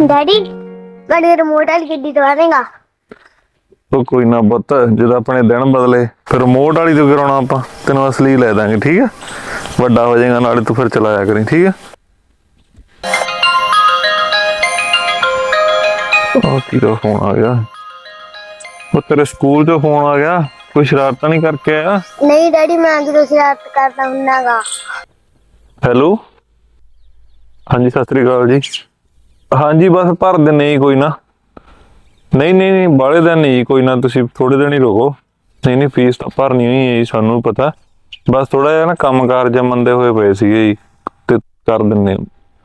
Daddy ਕਦੇ remote ਵਾਲੀ ਗੱਡੀ ਦਵਾ ਦੇਗਾ। ਉਹ ਕੋਈ ਨਾ ਪੁੱਤ ਜਦੋਂ ਆਪਣੇ ਦਿਨ ਬਦਲੇ ਫਿਰ ਰਿਮੋਟ ਵਾਲੀ ਤੋਂ ਕਰਾਉਣਾ ਆਪਾਂ ਤੈਨੂੰ ਅਸਲੀ ਲੈ ਦਾਂਗੇ ਠੀਕ ਆ? ਵੱਡਾ ਹੋ ਜਾਏਗਾ ਨਾਲੇ ਤੂੰ ਫਿਰ ਚਲਾਇਆ ਕਰੀ ਠੀਕ ਆ? ਉਹ ਕਿਹਦਾ ਫੋਨ ਆ ਗਿਆ? ਉਹ ਤੇਰੇ ਸਕੂਲ ਤੋਂ ਫੋਨ ਆ ਗਿਆ? ਕੋਈ ਸ਼ਰਾਰਤਾਂ ਨਹੀਂ ਕਰਕੇ ਆਇਆ? ਨਹੀਂ ਡੈਡੀ ਮੈਂ ਜਦੋਂ ਸ਼ਰਾਰਤ ਕਰਦਾ ਹੁੰਨਾਗਾ ਹੈਲੋ ਹਾਂਜੀ ਸਤਿ ਸ੍ਰੀ ਅਕਾਲ ਜੀ। ਹਾਂਜੀ ਬਸ ਭਰ ਦਿੰਨੇ ਜੀ ਕੋਈ ਨਾ। ਨਹੀਂ ਨਹੀਂ ਨਹੀਂ ਬਾਲੇ ਦਿਨ ਨਹੀਂ ਜੀ, ਕੋਈ ਨਾ ਤੁਸੀਂ ਥੋੜੇ ਦਿਨ ਹੀ ਰੁਕੋ। ਨਹੀਂ ਨਹੀਂ ਫੀਸ ਤਾਂ ਭਰਨੀ ਹੋਈ ਹੈ ਜੀ ਸਾਨੂੰ ਪਤਾ। ਬਸ ਥੋੜਾ ਜਿਹਾ ਨਾ ਕੰਮਕਾਰ ਜਾਂ ਮੰਦੇ ਹੋਏ ਪਏ ਸੀਗੇ ਜੀ ਤੇ ਕਰ ਦਿੰਨੇ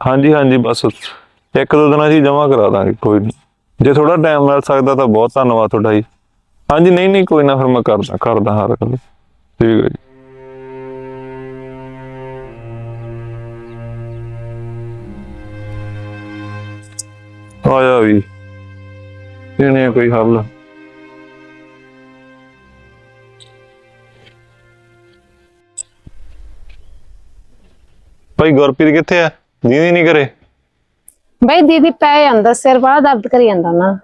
ਹਾਂਜੀ ਹਾਂਜੀ ਬਸ ਇੱਕ ਦੋ ਦਿਨਾਂ 'ਚ ਹੀ ਜਮ੍ਹਾਂ ਕਰਾ ਦਾਂਗੇ ਕੋਈ ਨਹੀਂ। ਜੇ ਥੋੜਾ ਟਾਈਮ ਮਿਲ ਸਕਦਾ ਤਾਂ ਬਹੁਤ ਧੰਨਵਾਦ ਤੁਹਾਡਾ ਜੀ। ਹਾਂਜੀ ਨਹੀਂ ਨਹੀਂ ਕੋਈ ਨਾ ਫਿਰ ਮੈਂ ਕਰਦਾ ਕਰਦਾ ਹਰ ਗੱਲ। ਠੀਕ ਹੈ ਜੀ। ਆਇਆ ਵੀ। ਇਹਨੇ ਕੋਈ ਹੱਲ। ਭਾਈ ਗੁਰਪ੍ਰੀਤ ਕਿੱਥੇ ਆ? ਦੀਦੀ ਨਹੀਂ ਕਰੇ ਬਈ ਦੀਦੀ ਪੈ ਜਾਂਦਾ ਸਿਰ ਬੜਾ ਦਰਦ ਕਰੀ ਜਾਂਦਾ ਨਾ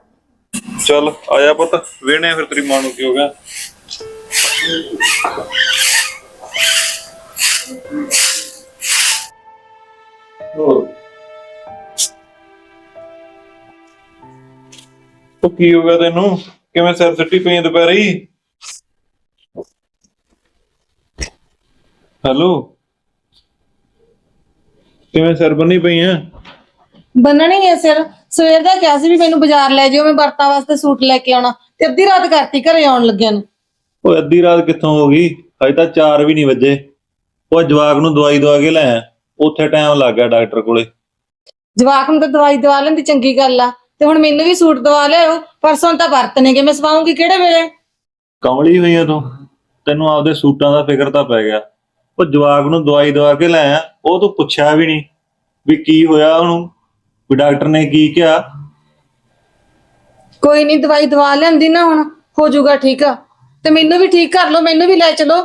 ਚੱਲ ਆਇਆ ਪੁੱਤ। ਵੇਣੇ ਫਿਰ ਤੇਰੀ ਮਾਂ ਨੂੰ ਕੀ ਹੋ ਗਿਆ? ਉਹ ਕੀ ਹੋ ਗਿਆ ਤੈਨੂੰ। ਕਿਵੇਂ ਸਿਰ ਸਿੱਟੀ ਪਈ ਦੁਪਹਿਰੇ ਹੀ? ਹੈਲੋ? ਕਿਵੇਂ ਸਿਰ ਬੰਨੀ ਪਈ ਆ? ਬੰਨਣੀ ਹੈ ਸਿਰ। ਸਵੇਰ ਦਾ ਕਿਹਾ ਸੀ ਵੀ ਮੈਨੂੰ ਬਾਜ਼ਾਰ ਲੈ ਜਾਓ ਮੈਂ ਵਰਤਾਂ ਵਾਸਤੇ ਸੂਟ ਲੈ ਕੇ ਆਉਣਾ। ਤੇ ਅੱਧੀ ਰਾਤ ਕਰਤੀ ਘਰੇ ਆਉਣ ਲੱਗਿਆ ਨੂੰ। ਓਏ ਅੱਧੀ ਰਾਤ ਕਿੱਥੋਂ ਹੋ ਗਈ? ਹਜੇ ਤਾਂ 4 ਵੀ ਨਹੀਂ ਵੱਜੇ। ਉਹ ਜਵਾਕ ਨੂੰ ਦਵਾਈ ਦਵਾ ਕੇ ਲੈ। ਉੱਥੇ ਟਾਈਮ ਲੱਗ ਗਿਆ ਡਾਕਟਰ ਕੋਲੇ। ਜਵਾਕ ਨੂੰ ਤਾਂ ਦਵਾਈ ਦਵਾ ਲੈਂਦੀ ਚੰਗੀ ਗੱਲ ਆ। ਤੇ ਹੁਣ ਮੈਨੂੰ ਵੀ ਸੂਟ ਦਵਾ ਲਿਆਓ ਪਰਸੋਂ ਤਾਂ ਵਰਤਣੇਗੇ ਮੈਂ ਸਵਾਉਂਗੀ ਕਿਹੜੇ ਵੇਲੇ? ਕਮਲੀ ਹੋਈ ਆ ਤੂੰ। ਤੈਨੂੰ ਆਪਦੇ ਸੂਟਾਂ ਦਾ ਫਿਕਰ ਤਾਂ ਪੈ ਗਿਆ। ਉਹ ਜਵਾਕ ਨੂੰ ਦਵਾਈ ਦਵਾ ਕੇ ਲੈ ਆਇਆ ਉਹ ਤੂੰ ਪੁੱਛਿਆ ਵੀ ਨਹੀਂ ਵੀ ਕੀ ਹੋਇਆ ਉਹਨੂੰ? ਵੀ ਡਾਕਟਰ ਨੇ ਕੀ ਕਿਹਾ? ਕੋਈ ਨਹੀਂ ਦਵਾਈ ਦਵਾ ਲੈਂਦੀ ਨਾ ਹੁਣ ਹੋ ਜਾਊਗਾ ਠੀਕ ਆ। ਤੇ ਮੈਨੂੰ ਵੀ ਠੀਕ ਕਰ ਲਓ ਮੈਨੂੰ ਵੀ ਲੈ ਚਲੋ।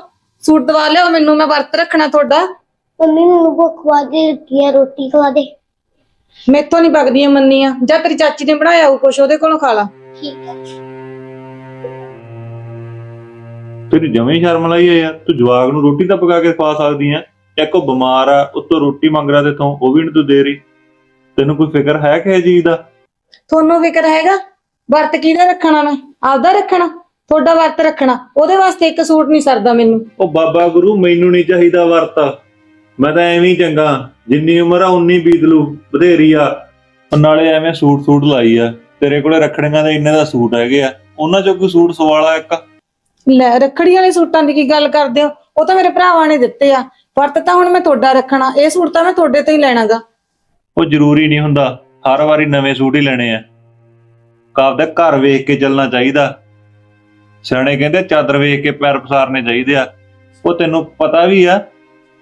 ਸੂਟ ਦਵਾ ਲਿਆਓ ਮੈਨੂੰ ਮੈਂ ਵਰਤ ਰੱਖਣਾ ਤੁਹਾਡਾ। ਮੰਮੀ ਮੈਨੂੰ ਭੁੱਖ ਵਾਦੀ ਲੱਗੀ ਆ ਰੋਟੀ ਖਵਾ ਦੇ। ਮੈਥੋਂ ਨਹੀਂ ਪਕਦੀਆਂ ਮੰਨੀਆਂ। ਜਾਂ ਤੇਰੀ ਚਾਚੀ ਨੇ ਬਣਾਇਆ ਉਹ ਕੁਛ ਉਹਦੇ ਕੋਲੋਂ ਖਾ ਲਾ। ਠੀਕ ਹੈ। ਤੇਰੀ ਜਮੇ ਸ਼ਰਮ ਲਾਈ ਆ। ਯਾਰ ਤੂੰ ਜਵਾਕ ਨੂੰ ਰੋਟੀ ਤਾਂ ਪਕਾ ਕੇ ਖਵਾ ਸਕਦੀ ਆ। ਇੱਕ ਉਹ ਬਿਮਾਰ ਆ ਉੱਤੋਂ ਰੋਟੀ ਮੰਗ ਰਿਹਾ ਤੇਥੋਂ ਉਹ ਵੀ ਨਹੀਂ ਤੂੰ ਦੇ ਰਹੀ। ਤੈਨੂੰ ਕੋਈ ਫਿਕਰ ਹੈ ਕਿ ਚੀਜ਼ ਦਾ? ਤੁਹਾਨੂੰ ਫਿਕਰ ਹੈਗਾ? ਵਰਤ ਕਿਹਦਾ ਰੱਖਣਾ ਮੈਂ? ਆਪਦਾ ਰੱਖਣਾ? ਤੁਹਾਡਾ ਵਰਤ ਰੱਖਣਾ? ਉਹਦੇ ਵਾਸਤੇ ਇੱਕ ਸੂਟ ਨਹੀਂ ਸਰਦਾ ਮੈਨੂੰ। ਉਹ ਬਾਬਾ ਗੁਰੂ ਮੈਨੂੰ ਨਹੀਂ ਚਾਹੀਦਾ ਵਰਤ। ਮੈਂ ਤਾਂ ਐਵੇਂ ਹੀ ਚੰਗਾ ਜਿੰਨੀ ਉਮਰ ਆ ਉਨੀ ਬੀਤ ਲੂ ਬਥੇਰੀ ਆ। ਉਹ ਨਾਲੇ ਐਵੇਂ ਸੂਟ ਸੂਟ ਲਾਈ ਆ ਤੇਰੇ ਕੋਲੇ ਰੱਖੜੀਆਂ ਦੇ ਇੰਨੇ ਦਾ ਸੂਟ ਹੈਗੇ ਆ ਉਹਨਾਂ ਚੋਂ ਕੋਈ ਸੂਟ ਸਵਾਲਾ ਇੱਕ? ਲੈ ਰੱਖੜੀ ਵਾਲੇ ਸੂਟਾਂ ਦੀ ਕੀ ਗੱਲ ਕਰਦੇ ਹੋ? ਉਹ ਤਾਂ ਮੇਰੇ ਭਰਾਵਾਂ ਨੇ ਦਿੱਤੇ ਆ। ਵਰਤ ਤਾਂ ਹੁਣ ਮੈਂ ਤੁਹਾਡਾ ਰੱਖਣਾ ਇਹ ਸੂਟ ਤਾਂ ਮੈਂ ਤੁਹਾਡੇ ਤੋਂ ਹੀ ਲੈਣਾਗਾ। ਉਹ ਜ਼ਰੂਰੀ ਨਹੀਂ ਹੁੰਦਾ ਹਰ ਵਾਰੀ ਨਵੇਂ ਸੂਟ ਹੀ ਲੈਣੇ ਆ। ਕਾਪਦਾ ਘਰ ਵੇਖ ਕੇ ਚੱਲਣਾ ਚਾਹੀਦਾ। ਸਿਆਣੇ ਕਹਿੰਦੇ ਚਾਦਰ ਵੇਖ ਕੇ ਪੈਰ ਪਸਾਰਨੇ ਚਾਹੀਦੇ ਆ। ਉਹ ਤੈਨੂੰ ਪਤਾ ਵੀ ਆ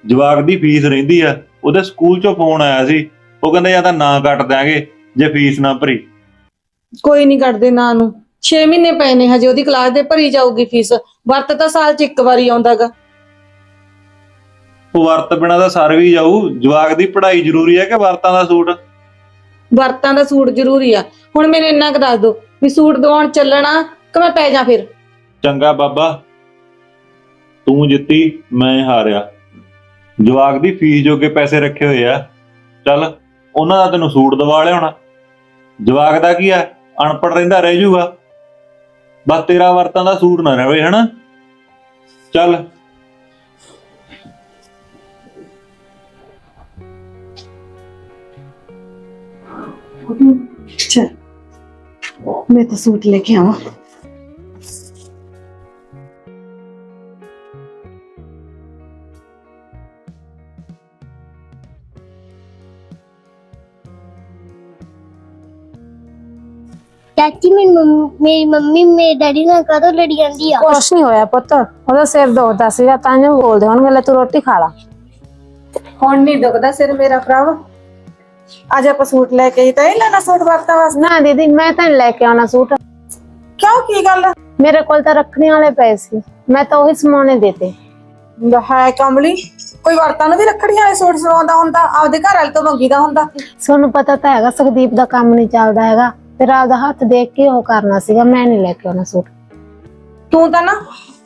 ਜਵਾਕ ਦੀ ਫੀਸ ਰਹਿੰਦੀ ਆ ਉਹਦੇ ਸਕੂਲ ਚੋਂ ਫੋਨ ਆਇਆ ਸੀ ਉਹ ਕਹਿੰਦੇ ਜਾਂ ਤਾਂ ਨਾ ਕੱਟ ਦਿਆਂਗੇ ਜੇ ਫੀਸ ਨਾ ਭਰੀ। ਕੋਈ ਨਹੀਂ ਕੱਢਦੇ ਨਾ ਨੂੰ। 6 ਮਹੀਨੇ ਪਏ ਨੇ ਹਜੇ ਉਹਦੀ ਕਲਾਸ ਦੇ ਭਰੀ ਜਾਊਗੀ ਫੀਸ। ਵਰਤ ਤਾਂ ਸਾਲ 'ਚ ਇੱਕ ਵਾਰੀ ਆਉਂਦਾਗਾ। ਉਹ ਵਰਤ ਬਿਨਾ ਤਾਂ ਸਰ ਵੀ ਜਾਊ। ਜਵਾਕ ਦੀ ਪੜ੍ਹਾਈ ਜ਼ਰੂਰੀ ਹੈ ਕਿ ਵਰਤਾਂ ਦਾ ਸੂਟ? ਵਰਤਾਂ ਦਾ ਸੂਟ ਜ਼ਰੂਰੀ ਆ। ਹੁਣ ਮੈਨੂੰ ਇੰਨਾ ਕੁ ਦੱਸ ਦਿਓ ਵੀ ਸੂਟ ਦਵਾਉਣ ਚੱਲਣਾ ਕਿ ਮੈਂ ਪੈ ਜਾ ਫਿਰ? ਚੰਗਾ ਬਾਬਾ। ਤੂੰ ਜਿੱਤੀ ਮੈਂ ਹਾਰਿਆ। ਜਵਾਕ ਦੀ ਫੀਸ ਜੋਗੇ ਪੈਸੇ ਰੱਖੇ ਹੋਏ ਆ। ਚੱਲ, ਉਹਨਾਂ ਦਾ ਤੈਨੂੰ ਸੂਟ ਦਵਾ ਲਿਆਉਣਾ। ਜਵਾਕ ਦਾ ਕੀ ਆ? ਅਨਪੜ ਰਹਿੰਦਾ ਰਹਿ ਜਾਊਗਾ। ਬਸ ਤੇਰਾ ਵਰਤਾਂ ਦਾ ਸੂਟ ਨਾ ਰਹੇ ਹਨਾ? ਚੱਲ। ਚੱਲ। ਮੈਂ ਤਾਂ ਸੂਟ ਲੈ ਕੇ ਆਵਾਂ। ਮੇਰੀ ਮੰਮ- ਮੇਰੀ ਡੈਡੀ ਨਾਲ ਕਦੋਂ ਲੜੀ ਜਾਂਦੀ ਆ? ਕੁਛ ਨਹੀਂ ਹੋਇਆ ਪੁੱਤ। ਉਹਦਾ ਸਿਰ ਦੁਖਦਾ ਸੀਗਾ ਤਾਂ ਜੋ ਬੋਲਦੇ ਹੁਣ ਲੈ ਤੂੰ ਰੋਟੀ ਖਾ ਲਾ। ਹੁਣ ਨਹੀਂ ਦੁਖਦਾ ਸਿਰ ਮੇਰਾ ਭਰਾਵਾ ਅੱਜ ਆਪਾਂ ਸੂਟ ਲੈ ਕੇ ਆਈ ਤਾਂ ਇਹ ਲੈਣਾ ਸੂਟ ਵਰਤਾਂ ਵਾਸਤੇ? ਨਾ ਦੀਦੀ ਮੈਂ ਤਾਂ ਨੀ ਲੈ ਕੇ ਆਉਣਾ ਸੂਟ। ਕਿਉਂ ਕੀ ਗੱਲ? ਮੇਰੇ ਕੋਲ ਤਾਂ ਰੱਖਣੇ ਵਾਲੇ ਪਏ ਸੀ। ਮੈਂ ਤਾਂ ਉਹੀ ਸਮਾਉਣੇ ਦੇਤੇ। ਹੈ ਕਮਲੀ ਕੋਈ ਵਰਤਾਂ ਨੂੰ ਵੀ ਰੱਖੜੀਆਂ ਵਾਲੇ ਸੂਟ ਸਵਾਉਂਦਾ ਹੁੰਦਾ? ਆਪਦੇ ਘਰ ਵਾਲੇ ਤੋਂ ਮੰਗੀਦਾ ਹੁੰਦਾ? ਤੁਹਾਨੂੰ ਪਤਾ ਤਾਂ ਹੈਗਾ ਸੁਖਦੀਪ ਦਾ ਕੰਮ ਨਹੀਂ ਚੱਲਦਾ ਹੈਗਾ। ਫਿਰ ਆਪਦਾ ਹੱਥ ਦੇਖ ਕੇ ਉਹ ਕਰਨਾ ਸੀਗਾ ਮੈਂ ਨਹੀਂ ਲੈ ਕੇ ਆਉਣਾ ਸੂਟ। ਤੂੰ ਤਾਂ ਨਾ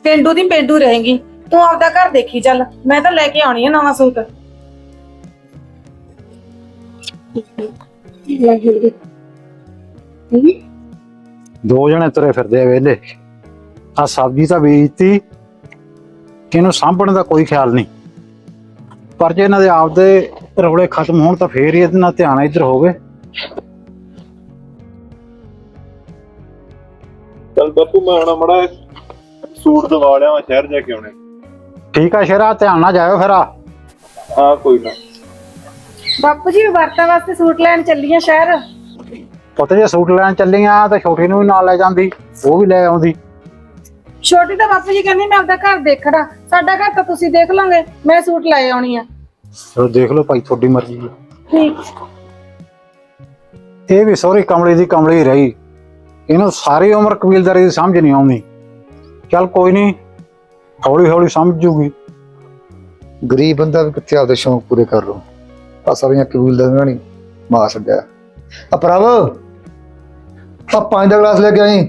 ਪਿੰਡੂ ਦੀ ਪਿੰਡੂ ਰਹੇਂਗੀ। ਤੂੰ ਆਪਦਾ ਘਰ ਦੇਖੀ ਚੱਲ ਮੈਂ ਤਾਂ ਲੈ ਕੇ ਆਉਣੀ ਆ ਨਵਾਂ ਸੂਟ। ਦੋ ਜਣੇ ਤੁਰੇ ਫਿਰਦੇ ਆ ਵੇਲੇ ਆ ਸਬਜ਼ੀ ਤਾਂ ਬੀਜਤੀ ਇਹਨੂੰ ਸਾਂਭਣ ਦਾ ਕੋਈ ਖਿਆਲ ਨਹੀਂ। ਪਰ ਜੇ ਇਹਨਾਂ ਦੇ ਆਪਦੇ ਰੌਲੇ ਖਤਮ ਹੋਣ ਤਾਂ ਫੇਰ ਹੀ ਇਹਦੇ ਨਾਲ ਧਿਆਨ ਇੱਧਰ ਹੋਵੇ। ਚਲ ਬਾਪੂ ਮੈਂ ਹੁਣ ਮੜਾ ਸੂਟ ਦਵਾ ਲਿਆ ਮੈਂ ਸ਼ਹਿਰ ਜਾ ਕੇ ਆਉਣੇ। ਠੀਕ ਆ ਸ਼ੇਰਾ ਧਿਆਨ ਨਾਲ ਜਾਇਓ ਫਿਰ ਆ। ਹਾਂ ਕੋਈ ਨਾ। ਬਾਪੂ ਜੀ ਵਰਤਾਂ ਵਾਸਤੇ ਸੂਟ ਲੈਣ ਚੱਲੀਆਂ ਸ਼ਹਿਰ। ਪੁੱਤ ਜੇ ਸੂਟ ਲੈਣ ਚੱਲੀਆਂ ਤਾਂ ਛੋਟੀ ਨੂੰ ਵੀ ਨਾਲ ਲੈ ਜਾਂਦੀ ਉਹ ਵੀ ਲੈ ਆਉਂਦੀ। ਛੋਟੀ ਤਾਂ ਬਾਪੂ ਜੀ ਕਹਿੰਦੀ ਮੈਂ ਆਪਦਾ ਘਰ ਦੇਖਣਾ। ਸਾਡਾ ਘਰ ਤਾਂ ਤੁਸੀਂ ਦੇਖ ਲਓਗੇ ਮੈਂ ਸੂਟ ਲੈ ਆਉਣੀ ਆ। ਚਲੋ ਦੇਖ ਲਓ ਭਾਈ ਤੁਹਾਡੀ ਮਰਜ਼ੀ ਹੈ ਠੀਕ। ਇਹ ਵੀ ਸਹੁਰੀ ਕਮਲੀ ਦੀ ਕਮਲੀ ਰਹੀ। ਇਹਨੂੰ ਸਾਰੀ ਉਮਰ ਕਬੀਲਦਾਰੀ ਦੀ ਸਮਝ ਨਹੀਂ ਆਉਂਦੀ। ਚੱਲ ਕੋਈ ਨਹੀਂ ਹੌਲੀ ਹੌਲੀ ਸਮਝ ਜੂਗੀ। ਗਰੀਬ ਬੰਦਾ ਵੀ ਕਿੱਥੇ ਆਪਦੇ ਸ਼ੌਂਕ ਪੂਰੇ ਕਰ ਲੋ ਆ ਸਾਰੀਆਂ ਕਬੂਲਦਾਰੀਆਂ ਨਹੀਂ ਮਾਰ ਛੱਡਿਆ। ਆ ਪ੍ਰਭ ਆ ਪਾਣੀ ਦਾ ਗਲਾਸ ਲੈ ਕੇ ਆਈ।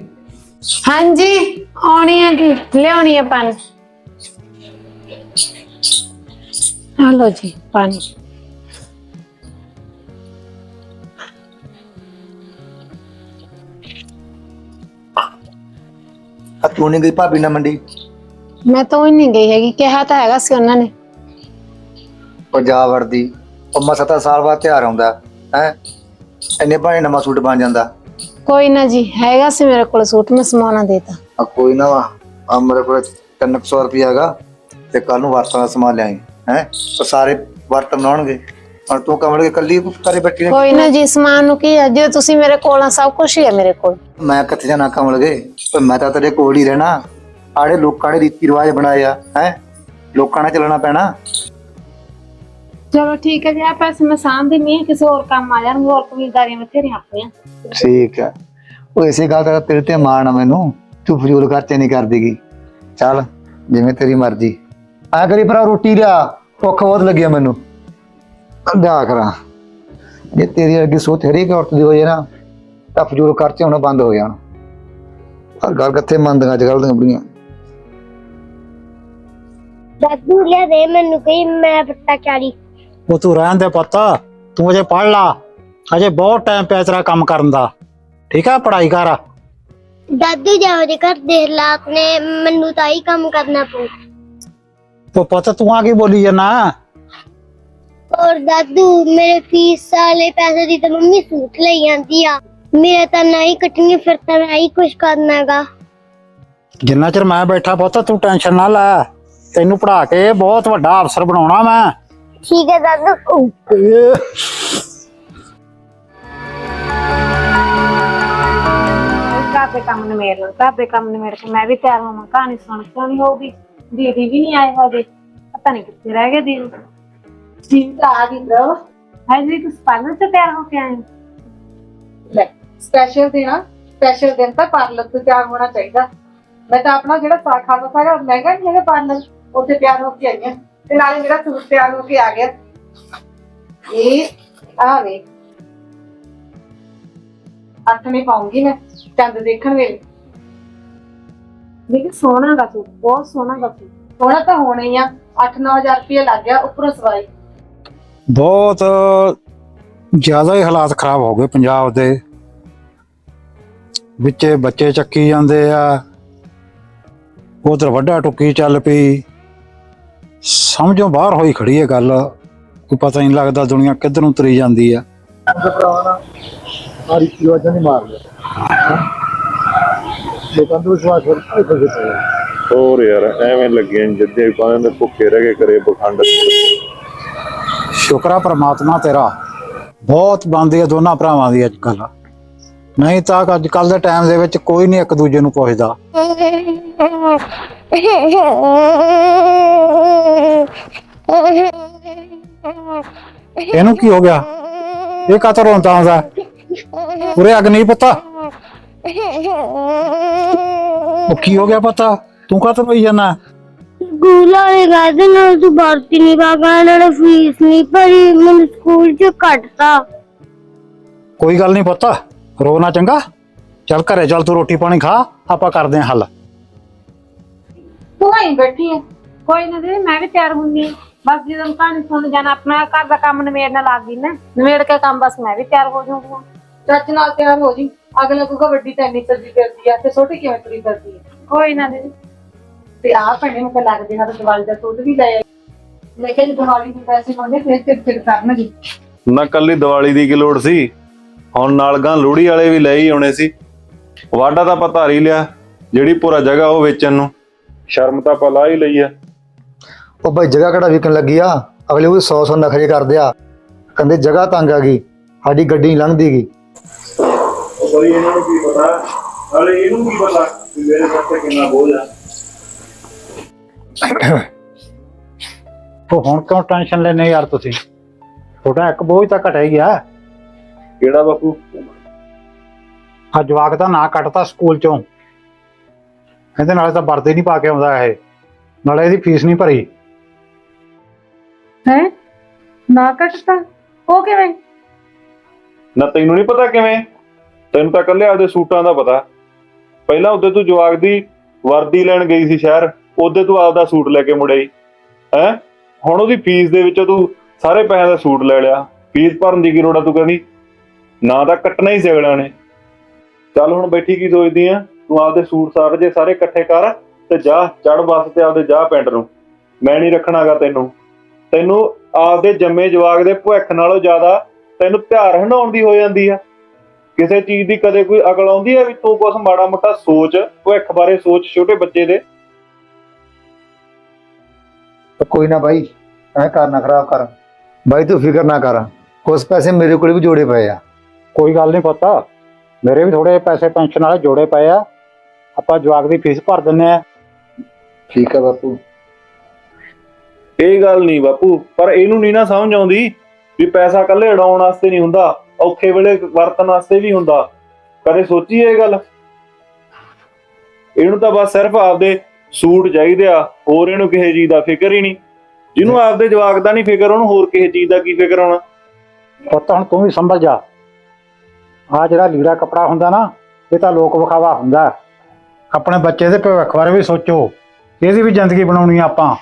ਹਾਂਜੀ ਆਉਣੀ ਹੈ ਕਿ ਲਿਆਉਣੀ ਹੈ ਪਾਣੀ। ਹਲੋ ਜੀ ਪਾਣੀ। ਆ ਤੂੰ ਨਹੀਂ ਗਈ ਭਾਬੀ ਨਾਲ ਮੰਡੀ? ਮੈਂ ਤਾਂ ਹੀ ਨਹੀਂ ਗਈ ਹੈਗੀ ਕਿਹਾ ਤਾਂ ਹੈਗਾ ਸੀ ਉਹਨਾਂ ਨੇ। ਪੰਜਾਬ ਵਰਦੀ ਉਹ ਮਸਾ ਤਾਂ ਸਾਲ ਬਾਅਦ ਤਿਉਹਾਰ ਆਉਂਦਾ ਹੈ? ਇੰਨੇ ਭਾਣੇ ਨਵਾਂ ਸੂਟ ਬਣ ਜਾਂਦਾ। ਕੋਈ ਨਾ ਜੀ ਹੈਗਾ ਸੀ ਮੇਰੇ ਕੋਲ ਸੂਟ ਮੈਂ ਸਮਾਉਣਾ ਦੇਤਾ। ਆ ਕੋਈ ਨਾ ਆ ਮੇਰੇ ਕੋਲ 300 ਰੁਪਇਆ ਹੈਗਾ ਤੇ ਕੱਲ ਨੂੰ ਵਰਤਾਂ ਦਾ ਸਮਾਨ ਲਿਆਈ ਹੈ? ਉਹ ਸਾਰੇ ਵਰਤ ਬਣਾਉਣਗੇ। ਹੁਣ ਤੂੰ ਕਮਲ ਕੇ ਕੱਲੀ ਕਰੇ ਬੈਠੀ ਨੇ ਕੋਈ ਨਾ ਜੀ ਸਮਾਨ ਨੂੰ ਕੀ ਹੈ ਜੇ ਤੁਸੀਂ ਮੇਰੇ ਕੋਲ ਆ ਸਭ ਕੁਝ ਹੀ ਹੈ ਮੇਰੇ ਕੋਲ। ਮੈਂ ਕਿੱਥੇ ਜਾਣਾ ਕਮਲ ਗਏ ਪਰ ਮੈਂ ਤਾਂ ਤੇਰੇ ਕੋਲ ਹੀ ਰਹਿਣਾ। ਆੜੇ ਲੋਕਾਂ ਨੇ ਰੀਤੀ ਰਿਵਾਜ ਬਣਾਏ ਆ ਹੈ? ਲੋਕਾਂ ਨਾਲ ਚੱਲਣਾ ਪੈਣਾ। ਚਲੋ ਠੀਕ ਹੈ ਜੀ ਆ ਪੈਸੇ ਮੈਂ ਸਾਂਭ ਦਿੰਨੀ ਕਿਸੇ ਹੋਰ ਕੰਮ ਆ ਜਾਣ ਹੋਰ ਕਬੀਲਦਾਰੀਆਂ ਬਥੇਰੀਆਂ ਆਪਣੀਆਂ। ਠੀਕ ਹੈ। ਉਹ ਇਸੇ ਗੱਲ ਦਾ ਤੇਰੇ ਤੇ ਮਾਣ ਆ ਮੈਨੂੰ। ਤੂੰ ਫਜ਼ੂਲ ਖਰਚੇ ਨਹੀਂ ਕਰਦੀਗੀ। ਚੱਲ ਜਿਵੇਂ ਤੇਰੀ ਮਰਜ਼ੀ। ਆ ਕਰੀ ਭਰਾ ਰੋਟੀ ਲਿਆ। ਭੁੱਖ ਬਹੁਤ ਲੱਗੀ ਆ ਮੈਨੂੰ। ਲਿਆ ਕਰਾਂ। ਜੇ ਤੇਰੀ ਅੱਗੇ ਸੋਚ ਹਰੇਕ ਔਰਤ ਦੀ ਹੋ ਜਾਏ ਨਾ ਤਾਂ ਫਜ਼ੂਲ ਖਰਚੇ ਹੋਣਾ ਬੰਦ ਹੋ ਜਾਣ। ਪਰ ਗੱਲ ਕਿੱਥੇ ਮੰਨਦੀਆਂ ਅੱਜ ਕੱਲ੍ਹ ਦੀਆਂ ਬੁੜੀਆਂ। ਦਾਦੂ ਲਿਆ ਦੇ ਮੈਨੂੰ ਕਹੀ ਮੈਂ ਪੱਤਾ ਚਾੜੀ ਉਹ ਤੂੰ ਰਹਿਣ ਦੇ ਪੁੱਤ ਤੂੰ ਅਜੇ ਪੜ ਲਾ। ਅਜੇ ਬਹੁਤ ਟਾਈਮ ਪਿਆ ਤੇਰਾ ਕੰਮ ਕਰਨ ਦਾ। ਠੀਕ ਆ ਪੜ੍ਹਾਈ ਕਰ। ਦਾਦੂ ਜਾਓ ਦੇ ਘਰ ਦੇ ਹਾਲਾਤ ਨੇ ਮੈਨੂੰ ਤਾਂ ਹੀ ਕੰਮ ਕਰਨਾ ਪਊ। ਉਹ ਪੁੱਤ ਤੂੰ ਆ ਕੀ ਬੋਲੀ ਜਾਨਾ? ਔਰ ਦਾਦੂ ਮੇਰੇ ਫੀਸ ਵਾਲੇ ਪੈਸੇ ਦੀ ਤਾਂ ਮੰਮੀ ਸੂਟ ਲਈ ਜਾਂਦੀ ਆ ਮੇਰੇ ਤਾਂ ਨਹੀਂ ਕੱਟਣੀ ਫਿਰ ਤਾਂ ਮੈਂ ਹੀ ਕੁਝ ਕਰਨਾਗਾ ਜਿੰਨਾ ਚਿਰ ਮੈਂ ਬੈਠਾ ਪੁੱਤ ਤੂੰ ਟੈਨਸ਼ਨ ਨਾ ਲੈ ਤੈਨੂੰ ਪੜਾ ਕੇ ਬਹੁਤ ਵੱਡਾ ਅਫਸਰ ਬਣਾਉਣਾ ਮੈਂ ਠੀਕ ਹੈ ਦਾਦੂ ਘਰ ਦੇ ਕੰਮ ਨਿਮੇੜ ਲਓ ਘਰ ਦੇ ਕੰਮ ਨਿਮੇੜ ਕੇ ਮੈਂ ਵੀ ਤਿਆਰ ਹੋਵਾਂ ਕਹਾਣੀ ਸੁਣ ਕਿਉਂ ਨਹੀਂ ਹੋਊਗੀ ਦੀਦੀ ਵੀ ਨਹੀਂ ਆਏ ਹੋਗੇ ਪਤਾ ਨਹੀਂ ਕਿੱਥੇ ਰਹਿ ਗਏ ਦੀਦੀ ਦੀਦੀ ਤਾਂ ਆ ਗਈ ਲੋ ਹੈ ਜੀ ਤੁਸੀਂ ਪਾਰਲਰ ਤੋਂ ਤਿਆਰ ਹੋ ਕੇ ਆਏ ਹੋ? ਲੈ ਸਪੈਸ਼ਲ ਦੇਣਾ ਸਪੈਸ਼ਲ ਦਿਨ ਤਾਂ ਪਾਰਲਰ ਤੋਂ ਤਿਆਰ ਹੋਣਾ ਚਾਹੀਦਾ। ਮੈਂ ਤਾਂ ਆਪਣਾ ਜਿਹੜਾ ਸਾਖਾ ਦਾ ਸਾਰਾ ਮਹਿੰਗਾ ਨਹੀਂ ਹੈਗਾ ਪਾਰਲਰ ਉੱਥੇ ਤਿਆਰ ਹੋ ਕੇ ਆਈ ਹਾਂ। ਤੇ ਨਾਲੇ ਮੇਰਾ ਸੂਟ ਤਿਆਰ ਹੋ ਕੇ ਆ ਗਿਆ। ਇਹ ਆ ਵੇ ਅੱਠ ਨਹੀਂ ਪਾਉਂਗੀ ਮੈਂ ਚੰਦ ਦੇਖਣ ਵੇਲੇ। ਦੀਦੀ ਸੋਹਣਾ ਦਾ ਸੂਟ ਬਹੁਤ ਸੋਹਣਾ ਦਾ ਸੂਟ। ਹੋਣਾ ਤਾਂ ਹੋਣਾ ਹੀ ਆ। 8-9000 ਰੁਪਏ ਲੱਗ ਗਿਆ ਉੱਪਰੋਂ ਸਵਾਈ। ਬਹੁਤ ਜ਼ਿਆਦਾ ਹੀ ਹਾਲਾਤ ਖਰਾਬ ਹੋ ਗਏ ਪੰਜਾਬ ਦੇ। ਵਿੱਚੇ ਬੱਚੇ ਚੱਕੀ ਜਾਂਦੇ ਆ। ਉਧਰ ਵੱਡਾ ਟੁੱਕੀ ਚੱਲ ਪਈ। ਸਮਝੋਂ ਬਾਹਰ ਹੋਈ ਖੜੀ ਹੈ ਗੱਲ ਕੋਈ ਪਤਾ ਨਹੀਂ ਲੱਗਦਾ ਦੁਨੀਆ ਕਿੱਧਰ ਨੂੰ ਤੁਰੀ ਜਾਂਦੀ ਆ। ਸਾਰੀ ਰਿਵਾਜਾਂ ਨਹੀਂ ਮਾਰ ਲਿਆ। ਲੋਕਾਂ ਨੂੰ ਵਿਸ਼ਵਾਸ ਕਰ ਹੋਰ ਯਾਰ ਐਵੇਂ ਲੱਗਿਆ ਜਿੱਦੇ ਪਾਣ ਦੇ ਭੁੱਖੇ ਰਹਿ ਕੇ ਕਰੇ ਬਖੰਡ ਸ਼ੁਕਰ ਆ ਪ੍ਰਮਾਤਮਾ ਤੇਰਾ। ਬਹੁਤ ਬੰਦੀ ਆ ਦੋਨਾਂ ਭਰਾਵਾਂ ਦੀ ਅੱਜ ਕੱਲ ਨਹੀਂ ਤਾਂ ਅੱਜ ਕੱਲ ਦੇ ਟਾਈਮ ਦੇ ਵਿੱਚ ਕੋਈ ਨਹੀਂ ਇੱਕ ਦੂਜੇ ਨੂੰ ਪੁੱਛਦਾ। ਇਹਨੂੰ ਕੀ ਹੋ ਗਿਆ? ਇਹ ਕਾਤੋਂ ਰੋਂਦਾ ਆਉਂਦਾ? ਉਰੇ ਅੱਗ ਨਹੀਂ ਪਤਾ? ਉਹ ਕੀ ਹੋ ਗਿਆ ਪਤਾ? ਤੂੰ ਕਾਤੋਂ ਰੋਈ ਜਾਣਾ ਸਕੂਲ ਵਾਲੇ ਕਹਿੰਦੇ ਨਾ ਤੂੰ ਭਰਤੀ ਨਹੀਂ ਪਾਗਾ ਨਾਲੇ ਫੀਸ ਨਹੀਂ ਭਰੀ ਮੈਨੂੰ ਸਕੂਲ ਚ ਕੱਟਤਾ। ਕੋਈ ਗੱਲ ਨਹੀਂ ਪੁੱਤ ਰੋ ਨਾ ਚੰਗਾ। ਚੱਲ ਘਰੇ ਚੱਲ ਤੂੰ ਰੋਟੀ ਪਾਣੀ ਖਾ ਆਪਾਂ ਕਰਦੇ ਹਾਂ ਹੱਲ। ਤੂੰ ਆਈ ਬੈਠੀ ਹੈ ਕੋਈ ਨਾ ਦੀਦੀ ਮੈਂ ਵੀ ਤਿਆਰ ਹੁੰਦੀ ਹਾਂ ਬਸ ਜਦੋਂ ਕਹਾਣੀ ਸੁਣ ਜਾਣਾ ਆਪਣਾ ਘਰ ਦਾ ਕੰਮ ਨਿਬੇੜਨ ਲੱਗ ਗਈ ਨਾ। ਨਿਬੇੜ ਕੇ ਕੰਮ ਬਸ ਮੈਂ ਵੀ ਤਿਆਰ ਹੋ ਜਾਊਂਗਾ। ਚੱਜ ਨਾਲ ਤਿਆਰ ਹੋ ਜੀ। ਅਗਲੇ ਕਹੂਗਾ ਵੱਡੀ ਤਾਂ ਇੰਨੀ ਚੱਜੀ ਕਰਦੀ ਆ ਤੇ ਛੋਟੀ ਕਿਵੇਂ ਤੁਰੀ ਕਰਦੀ ਹੈ ਕੋਈ ਨਾ ਦੀਦੀ। ਤੇ ਆ ਭੈਣੇ ਨੂੰ ਤਾਂ ਲੱਗਦੇ ਹਰ ਦਿਵਾਲੀ ਦਾ ਸੂਟ ਵੀ ਲੈ ਆਈ। ਜੇ ਦਿਵਾਲੀ ਦੇ ਪੈਸੇ ਮੰਗੇ ਫਿਰ ਚਿਰ ਚਿਰ ਕਰਨਗੇ। ਨਾ ਕੱਲੀ ਦੀਵਾਲੀ ਦੀ ਕੀ ਲੋੜ ਸੀ? ਹੁਣ ਨਾਲ ਗਾਂ ਲੋਹੜੀ ਵਾਲੇ ਵੀ ਲੈ ਹੀ ਆਉਣੇ ਸੀ। ਵਾਢਾ ਤਾਂ ਪਤਾ ਹੀ ਲਿਆ ਜਿਹੜੀ ਪੂਰਾ ਜਗ੍ਹਾ ਉਹ ਵੇਚਣ ਨੂੰ। ਸ਼ਰਮ ਤਾਂ ਆਪਾਂ ਲਾ ਹੀ ਲਈ ਆ। ਉਹ ਭਾਈ ਜਗ੍ਹਾ ਕਿਹੜਾ ਵਿਕਣ ਲੱਗੀ ਆ? ਅਗਲੇ ਉਹ 100 100 ਨਖਰੇ ਕਰਦੇ ਆ। ਕਹਿੰਦੇ ਜਗ੍ਹਾ ਤੰਗ ਆ ਗਈ ਸਾਡੀ ਗੱਡੀ ਨਹੀਂ ਲੰਘਦੀ ਗੀ। ਬਈ ਇਹਨਾਂ ਨੂੰ ਕੀ ਪਤਾ? ਹਲੇ ਇਹਨੂੰ ਕੀ ਪਤਾ ਕਿ ਮੇਰੇ ਤੇ ਕਿੰਨਾ ਬੋਝ ਆ। ਉਹ ਹੁਣ ਕਿਉਂ ਟੈਨਸ਼ਨ ਲੈਨੇ ਯਾਰ ਤੁਸੀਂ? ਤੁਹਾਡਾ ਇੱਕ ਬੋਝ ਤਾਂ ਘਟਿਆ ਹੀ ਆ। ਕਿਹੜਾ ਬਾਪੂ? ਆ ਜਵਾਕ ਦਾ ਨਾਂ ਕੱਟਤਾ ਸਕੂਲ ਚੋਂ। ਇਹਦੇ ਨਾਲੇ ਤਾਂ ਵਰਦੇ ਨਹੀਂ ਪਾ ਕੇ ਆਉਂਦਾ ਇਹ। ਨਾਲੇ ਇਹਦੀ ਫੀਸ ਨਹੀਂ ਭਰੀ। ਹੈ? ਨਾ ਕੱਟਤਾ? ਉਹ ਕਿਵੇਂ? ਨਾ ਤੈਨੂੰ ਨਹੀਂ ਪਤਾ ਕਿਵੇਂ? ਤੈਨੂੰ ਤਾਂ ਕੱਲੇ ਆਪਦੇ ਸੂਟਾਂ ਦਾ ਪਤਾ। ਪਹਿਲਾਂ ਉਹਦੇ ਤੂੰ ਜਵਾਗ ਦੀ ਵਰਦੀ ਲੈਣ ਗਈ ਸੀ ਸ਼ਹਿਰ। ਉਹਦੇ ਤੂੰ ਆਪਦਾ ਸੂਟ ਲੈ ਕੇ ਮੁੜਿਆ ਹੈ? ਹੁਣ ਉਹਦੀ ਫੀਸ ਦੇ ਵਿੱਚੋਂ ਤੂੰ ਸਾਰੇ ਪੈਸੇ ਦਾ ਸੂਟ ਲੈ ਲਿਆ। ਫੀਸ ਭਰਨ ਦੀ ਕੀ ਲੋੜ ਆ ਤੂੰ ਕਹਿੰਦੀ? ਨਾ ਤਾਂ ਕੱਟਣਾ ਹੀ ਸੀ ਨੇ। ਚੱਲ ਹੁਣ ਬੈਠੀ ਕੀ ਸੋਚਦੀ ਆ? ਤੂੰ ਆਪਦੇ ਸੂਟ ਸਾਰੇ ਜੇ ਸਾਰੇ ਇਕੱਠੇ ਕਰ ਤੇ ਜਾ ਚੜ ਬੱਸ ਤੇ ਆਪਦੇ ਜਾ ਪਿੰਡ ਨੂੰ। ਮੈਂ ਨਹੀਂ ਰੱਖਣਾਗਾ ਤੈਨੂੰ। ਤੈਨੂੰ ਆਪਦੇ ਜੰਮੇ ਜਵਾਗ ਦੇ ਭੁੱਖ ਨਾਲੋਂ ਜ਼ਿਆਦਾ ਤੈਨੂੰ ਧਿਆਨ ਹੰਡਾਉਣ ਦੀ ਹੋ ਜਾਂਦੀ ਆ। ਕਿਸੇ ਚੀਜ਼ ਦੀ ਕਦੇ ਕੋਈ ਅਕਲ ਆਉਂਦੀ ਹੈ ਵੀ ਤੂੰ ਕੁਛ ਮਾੜਾ ਮੋਟਾ ਸੋਚ ਭਵਿੱਖ ਬਾਰੇ ਸੋਚ ਛੋਟੇ ਬੱਚੇ ਦੇ। ਤਾਂ ਕੋਈ ਨਾ ਭਾਈ ਐ ਕਰਨਾ ਖਰਾਬ ਕਰ। ਭਾਈ ਤੂੰ ਫਿਕਰ ਨਾ ਕਰ ਕੁਛ ਪੈਸੇ ਮੇਰੇ ਕੋਲ ਵੀ ਜੋੜੇ ਪਏ ਆ। ਕੋਈ ਗੱਲ ਨਹੀਂ ਪਤਾ ਮੇਰੇ ਵੀ ਥੋੜੇ ਪੈਸੇ ਪੈਨਸ਼ਨ ਵਾਲੇ ਜੋੜੇ ਪਏ ਆ। ਆਪਾਂ ਜਵਾਕ ਦੀ ਫੀਸ ਭਰ ਦਿੰਨੇ ਆ। ਠੀਕ ਹੈ ਬਾਪੂ। ਇਹ ਗੱਲ ਨਹੀਂ ਬਾਪੂ ਪਰ ਇਹਨੂੰ ਨਹੀਂ ਨਾ ਸਮਝ ਆਉਂਦੀ ਵੀ ਪੈਸਾ ਇਕੱਲੇ ਉਡਾਉਣ ਵਾਸਤੇ ਨਹੀਂ ਹੁੰਦਾ ਔਖੇ ਵੇਲੇ ਵਰਤਣ ਵਾਸਤੇ ਵੀ ਹੁੰਦਾ। ਕਦੇ ਸੋਚੀ ਇਹ ਗੱਲ? ਇਹਨੂੰ ਤਾਂ ਬਸ ਸਿਰਫ ਆਪਦੇ ਸੂਟ ਚਾਹੀਦੇ ਆ ਹੋਰ ਇਹਨੂੰ ਕਿਸੇ ਚੀਜ਼ ਦਾ ਫਿਕਰ ਹੀ ਨਹੀਂ। ਜਿਹਨੂੰ ਆਪਦੇ ਜਵਾਕ ਦਾ ਨਹੀਂ ਫਿਕਰ ਉਹਨੂੰ ਹੋਰ ਕਿਸੇ ਚੀਜ਼ ਦਾ ਕੀ ਫਿਕਰ ਹੋਣਾ? ਪੁੱਤ ਹੁਣ ਤੂੰ ਵੀ ਸੰਭਲ ਜਾ। ਆ ਜਿਹੜਾ ਲੀੜਾ ਕਪੜਾ ਹੁੰਦਾ ਨਾ ਇਹ ਤਾਂ ਲੋਕ ਵਿਖਾਵਾ ਹੁੰਦਾ। ਆਪਣੇ ਬੱਚੇ ਦੇ ਭਵਿੱਖ ਬਾਰੇ ਵੀ ਸੋਚੋ ਇਹਦੀ ਵੀ ਜ਼ਿੰਦਗੀ ਬਣਾਉਣੀ ਆ ਆਪਾਂ।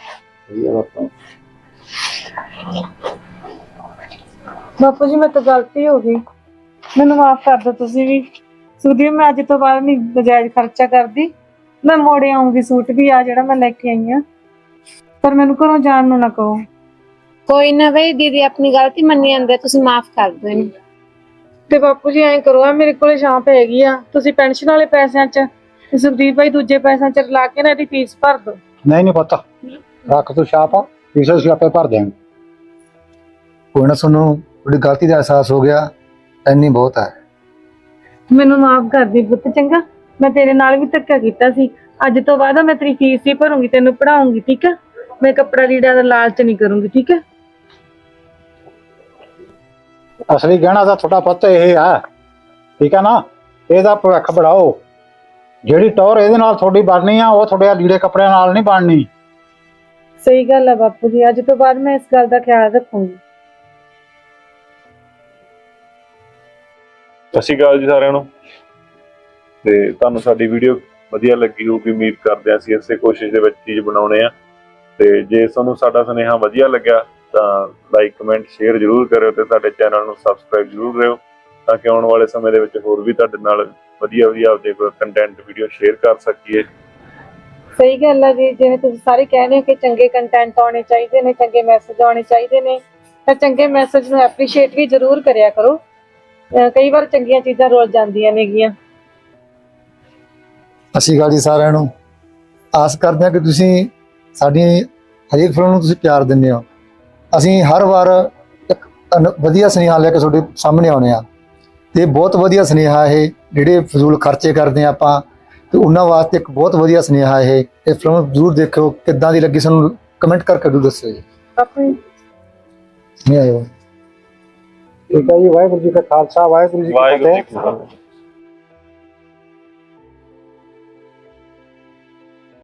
ਬਾਪੂ। ਜੀ ਮੈਂ ਤਾਂ ਗਲਤੀ ਹੋ ਗਈ। ਮੈਨੂੰ ਮਾਫ ਕਰ ਦਿਓ ਤੁਸੀਂ ਵੀ। ਸੁਖਦੀਪ ਮੈਂ ਅੱਜ ਤੋਂ ਬਾਅਦ ਨਹੀਂ ਨਜਾਇਜ਼ ਖਰਚਾ ਕਰਦੀ। ਮੈਂ ਮੋੜੇ ਆਉਂਗੀ ਸੂਟ ਵੀ ਆ ਜਿਹੜਾ ਮੈਂ ਲੈ ਕੇ ਆਈ ਆ ਪਰ ਮੈਨੂੰ ਘਰੋਂ ਜਾਣ ਨੂੰ ਨਾ ਕਹੋ। ਕੋਈ ਨਾ ਬਈ ਦੀਦੀ ਆਪਣੀ ਗਲਤੀ ਮੰਨੀ ਜਾਂਦੇ ਤੁਸੀਂ ਮਾਫ ਕਰ ਦਿਓ ਇਹਨੂੰ। ਤੇ ਬਾਪੂ ਜੀ ਐਂ ਕਰੋ ਆ ਮੇਰੇ ਕੋਲੇ ਛਾਂਪ ਹੈਗੀ ਆ। ਤੁਸੀਂ ਪੈਨਸ਼ਨ ਵਾਲੇ ਪੈਸਿਆਂ 'ਚ ਤੇ ਸੁਖਦੀਪ ਭਾਈ ਦੂਜੇ ਪੈਸਿਆਂ 'ਚ ਲਾ ਕੇ ਨਾ ਇਹਦੀ ਫੀਸ ਭਰ ਦਿਓ। ਨਹੀਂ ਨਹੀਂ ਪੁੱਤ ਰੱਖ ਤੂੰ ਛਾਪ ਫੀਸ ਅਸੀਂ ਆਪੇ ਭਰ ਦਿਆਂਗੇ। ਕੋਈ ਨਾ ਤੁਹਾਨੂੰ ਤੁਹਾਡੀ ਗਲਤੀ ਦਾ ਅਹਿਸਾਸ ਹੋ ਗਿਆ ਇੰਨੀ ਬਹੁਤ ਹੈ। ਮੈਨੂੰ ਮਾਫ ਕਰ ਦੇ ਪੁੱਤ ਚੰਗਾ। ਮੈਂ ਤੇਰੇ ਨਾਲ ਵੀ ਧੱਕਾ ਕੀਤਾ ਸੀ। ਅੱਜ ਤੋਂ ਬਾਅਦ ਮੈਂ ਤੇਰੀ ਫੀਸ ਹੀ ਭਰੂੰਗੀ ਤੈਨੂੰ ਪੜਾਉਂਗੀ ਠੀਕ ਹੈ? ਮੈਂ ਕੱਪੜਾ ਲੀੜਾ ਦਾ ਲਾਲਚ ਨਹੀਂ ਕਰੂੰਗੀ ਠੀਕ ਹੈ? ਅਸਲੀ ਗਹਿਣਾ ਤਾਂ ਤੁਹਾਡਾ ਪੁੱਤ ਇਹ ਆ ਠੀਕ ਆ ਨਾ? ਇਹਦਾ ਭਵਿੱਖ ਬਣਾਓ। ਜਿਹੜੀ ਟੌਰ ਇਹਦੇ ਨਾਲ ਤੁਹਾਡੀ ਬਣਨੀ ਆ ਉਹ ਤੁਹਾਡੇ ਲੀੜੇ ਕੱਪੜਿਆਂ ਨਾਲ ਨਹੀਂ ਬਣਨੀ। ਸਹੀ ਗੱਲ ਹੈ ਬਾਪੂ ਜੀ ਅੱਜ ਤੋਂ ਬਾਅਦ ਮੈਂ ਇਸ ਗੱਲ ਦਾ ਖਿਆਲ ਰੱਖੂੰਗੀ। ਸਤਿ ਸ਼੍ਰੀ ਅਕਾਲ ਜੀ ਸਾਰਿਆਂ ਨੂੰ। ਤੇ ਤੁਹਾਨੂੰ ਸਾਡੀ ਵੀਡੀਓ ਵਧੀਆ ਲੱਗੀ ਹੋਊਗੀ, ਉਮੀਦ ਕਰਦੇ ਹਾਂ ਅਸੀਂ ਇਸੇ ਕੋਸ਼ਿਸ਼ ਦੇ ਵਿੱਚ ਚੀਜ਼ ਬਣਾਉਣੇ ਆ ਤੇ ਜੇ ਤੁਹਾਨੂੰ ਸਾਡਾ ਸੁਨੇਹਾ ਵਧੀਆ ਲੱਗਿਆ, ਤਾਂ ਲਾਈਕ ਕਮੈਂਟ ਸ਼ੇਅਰ ਜ਼ਰੂਰ ਕਰਿਓ ਤੇ ਸਾਡੇ ਚੈਨਲ ਨੂੰ ਸਬਸਕ੍ਰਾਈਬ ਜ਼ਰੂਰ ਕਰਿਓ ਤਾਂ ਕਿ ਆਉਣ ਵਾਲੇ ਸਮੇਂ ਦੇ ਵਿੱਚ ਹੋਰ ਵੀ ਤੁਹਾਡੇ ਨਾਲ ਵਧੀਆ ਵਧੀਆ ਆਪਦੇ ਕੋਈ ਕੰਟੈਂਟ ਵੀਡੀਓ ਸ਼ੇਅਰ ਕਰ ਸਕੀਏ। ਸਹੀ ਗੱਲ ਹੈ ਜੀ, ਜਿਵੇਂ ਤੁਸੀਂ ਸਾਰੇ ਕਹਿੰਦੇ ਹੋ ਕਿ ਚੰਗੇ ਕੰਟੈਂਟ ਆਉਣੇ ਚਾਹੀਦੇ ਨੇ, ਚੰਗੇ ਮੈਸੇਜ ਆਉਣੇ ਚਾਹੀਦੇ ਨੇ, ਤਾਂ ਚੰਗੇ ਮੈਸੇਜ ਨੂੰ ਐਪਰੀਸ਼ੀਏਟ ਵੀ ਜ਼ਰੂਰ ਕਰਿਆ ਕਰੋ। ਅਹ ਕਈ ਵਾਰ ਚੰਗੀਆਂ ਚੀਜ਼ਾਂ ਰੁਲ ਜਾਂਦੀਆਂ ਨੇਗੀਆਂ। ਅਸੀਂ ਜੀ ਸਾਰਿਆਂ ਨੂੰ। ਆਸ ਕਰਦੇ ਹਾਂ ਕਿ ਤੁਸੀਂ ਸਾਡੀ ਹਰੇਕ ਫਿਲਮ ਨੂੰ ਤੁਸੀਂ ਪਿਆਰ ਦਿੰਦੇ ਹੋ। ਅਸੀਂ ਹਰ ਵਾਰ ਇੱਕ ਵਧੀਆ ਸੁਨੇਹਾ ਲੈ ਕੇ ਤੁਹਾਡੇ ਸਾਹਮਣੇ ਆਉਨੇ ਆ ਤੇ ਬਹੁਤ ਵਧੀਆ ਸੁਨੇਹਾ ਇਹ ਜਿਹੜੇ ਫਜ਼ੂਲ ਖਰਚੇ ਕਰਦੇ ਆ ਆਪਾਂ ਤੇ ਉਹਨਾਂ ਵਾਸਤੇ ਇੱਕ ਬਹੁਤ ਵਧੀਆ ਸੁਨੇਹਾ ਇਹ ਇਹ ਫਿਲਮ ਜ਼ਰੂਰ ਦੇਖਿਓ। ਕਿੱਦਾਂ ਦੀ ਲੱਗੀ ਸਾਨੂੰ ਕਮੈਂਟ ਕਰਕੇ ਜ਼ਰੂਰ ਦੱਸਿਓ ਜੀ। ਆਪਣੀ ਨਹੀਂ ਆਇਓ ਠੀਕ ਹੈ ਜੀ ਵਾਹਿਗੁਰੂ ਜੀ ਕਾ ਖਾਲਸਾ ਵਾਹਿਗੁਰੂ ਜੀ ਕੀ ਫਤਿਹ।